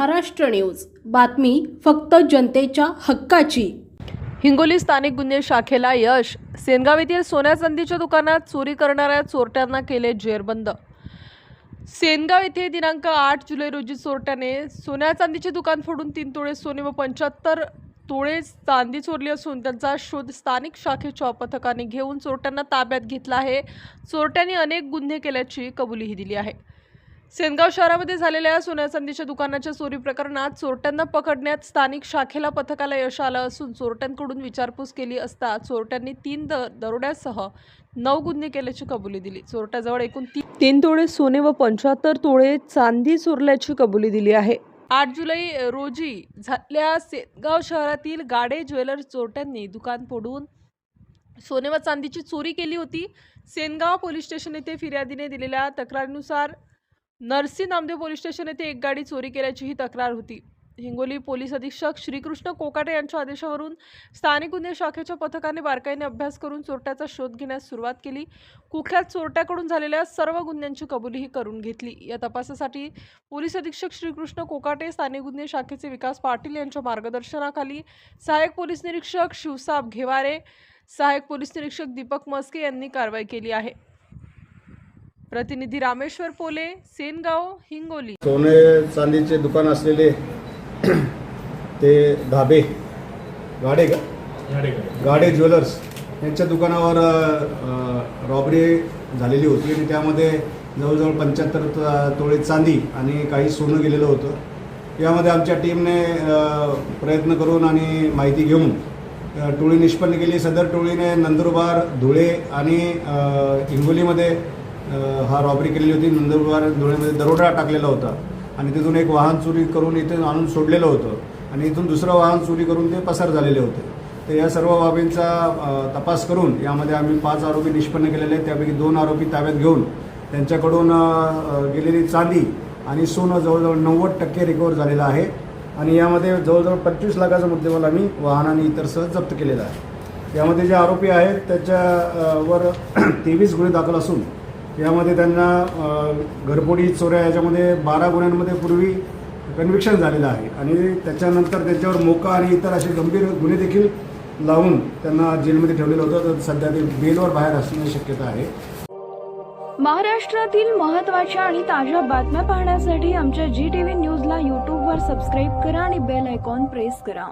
Maharashtra news. बातमी फक्त जनतेच्या हक्काची. हिंगोली स्थानिक गुन्हे शाखेला यश. सेनगाव येथील सोन्या चांदीच्या दुकानात चोरी करणाऱ्या चोरट्यांना केले जेरबंद. सेनगाव येथे दिनांक आठ जुलै रोजी चोरट्याने सोन्या चांदीचे दुकान फोडून तीन तोळे सोने व पंच्याहत्तर तोळे चांदी चोरली असून त्यांचा शोध स्थानिक शाखेच्या पथकाने घेऊन चोरट्यांना ताब्यात घेतला आहे. चोरट्यांनी अनेक गुन्हे केल्याची कबुलीही दिली आहे. सेनगाव शहरामध्ये झालेल्या सोन्या चांदीच्या दुकानाच्या चोरी प्रकरणात चोरट्यांना पकडण्यात स्थानिक शाखेला पथकाला यश आलं असून चोरट्यांकडून विचारपूस केली असता चोरट्यांनी तीन द दरोड्यासह नऊ गुन्हे केल्याची कबुली दिली. चोरट्याजवळ एकूण ती तीन तोळे सोने व पंच्याहत्तर तोळे चांदी चोरल्याची कबुली दिली आहे. आठ जुलै रोजी झालेल्या सेनगाव शहरातील गाडे ज्वेलर्स चोरट्यांनी दुकान फोडून सोने व चांदीची चोरी केली होती. सेनगाव पोलीस स्टेशन येथे फिर्यादीने दिलेल्या तक्रारीनुसार नरसी नामदेव पोलीस स्टेशन येथे एक गाडी चोरी केल्याची ही तक्रार होती. हिंगोली पोलीस अधीक्षक श्रीकृष्ण कोकाटे यांच्या आदेशावरून स्थानिक गुन्हे शाखेच्या पथकाने बारकाईने अभ्यास करून चोरट्याचा शोध घेण्यास सुरुवात केली. कुख्यात चोरट्याकडून झालेल्या सर्व गुन्ह्यांची कबुलीही करून घेतली. या तपासासाठी पोलीस अधीक्षक श्रीकृष्ण कोकाटे स्थानिक गुन्हे शाखेचे विकास पाटील यांच्या मार्गदर्शनाखाली सहाय्यक पोलीस निरीक्षक शिवसाब घेवारे सहाय्यक पोलीस निरीक्षक दीपक मस्के यांनी कारवाई केली आहे. प्रतिनिधी रामेश्वर पोले सेनगाव हिंगोली. सोने चांदीचे दुकान असलेले ते धाबे गाडे का? गाडे ज्वेलर्स यांच्या दुकानावर रॉबरी झालेली होती आणि त्यामध्ये जवळजवळ पंच्याहत्तर तोळे चांदी आणि काही सोनं गेलेलं होतं. यामध्ये आमच्या टीमने प्रयत्न करून आणि माहिती घेऊन टोळी निष्पन्न केली. सदर टोळीने नंदुरबार धुळे आणि हिंगोलीमध्ये हा रॉबरी केलेली होती. नंदुरबार धुळेमध्ये दरोडा टाकलेला होता. आणि तिथून एक वाहन चोरी करून इथे आणून सोडलेलं होतं. आणि इथून दुसरं वाहन चोरी करून ते पसार झालेले होते. तर या सर्व बाबींचा तपास करून यामध्ये आम्ही पाच आरोपी निष्पन्न केलेले आहेत. त्यापैकी दोन आरोपी ताब्यात घेऊन त्यांच्याकडून गेलेली चांदी आणि सोनं जवळजवळ नव्वद टक्के रिकवर झालेलं आहे. आणि यामध्ये जवळजवळ पंचवीस लाखाचा मुद्देमाल आम्ही वाहन आणि इतर सह जप्त केलेला आहे. यामध्ये जे आरोपी आहेत त्याच्यावर वर तेवीस गुन्हे दाखल असून यामध्ये त्यांना घरपोडी चोऱ्या याच्यामध्ये बारा गुन्ह्यांमध्ये पूर्वी कन्व्हिक्शन झालेलं आहे. आणि त्याच्यानंतर त्यांच्यावर मोका आणि इतर असे गंभीर गुन्हे देखील लावून त्यांना जेलमध्ये ठेवलेलं होतं. तर सध्या ते बेलवर बाहेर असण्याची शक्यता आहे. महाराष्ट्रातील महत्त्वाच्या आणि ताज्या बातम्या पाहण्यासाठी आमच्या जी टी व्ही न्यूजला यूट्यूबवर सबस्क्राईब करा आणि बेल आयकॉन प्रेस करा.